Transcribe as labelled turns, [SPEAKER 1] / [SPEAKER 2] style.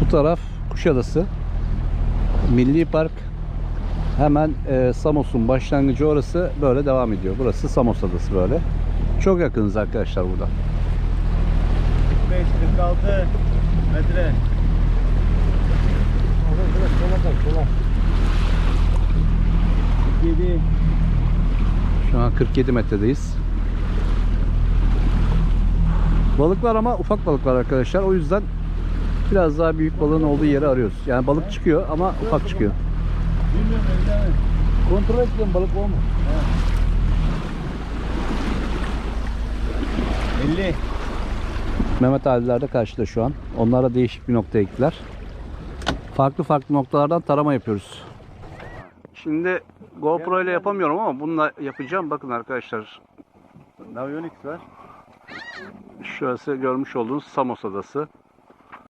[SPEAKER 1] Bu taraf Kuşadası. Milli Park. Hemen e, Samos'un başlangıcı orası böyle devam ediyor. Burası Samos Adası böyle. Çok yakınız arkadaşlar burada.
[SPEAKER 2] 45 46 metre.
[SPEAKER 3] Sola
[SPEAKER 2] 47
[SPEAKER 1] Şu an 47 metredeyiz. Balıklar ama ufak balıklar arkadaşlar. O yüzden biraz daha büyük balığın olduğu yeri arıyoruz. Yani balık çıkıyor ama ufak çıkıyor.
[SPEAKER 2] Bilmiyorum evde mi?
[SPEAKER 3] Kontrol ettim balık var mı?
[SPEAKER 2] 50
[SPEAKER 1] Mehmet abiler de karşıda şu an. Onlar da değişik bir noktaya gittiler. Farklı farklı noktalardan tarama yapıyoruz. Şimdi GoPro ile yapamıyorum ama bununla yapacağım. Bakın arkadaşlar.
[SPEAKER 2] Navionics var.
[SPEAKER 1] Şurası görmüş olduğunuz Samos Adası.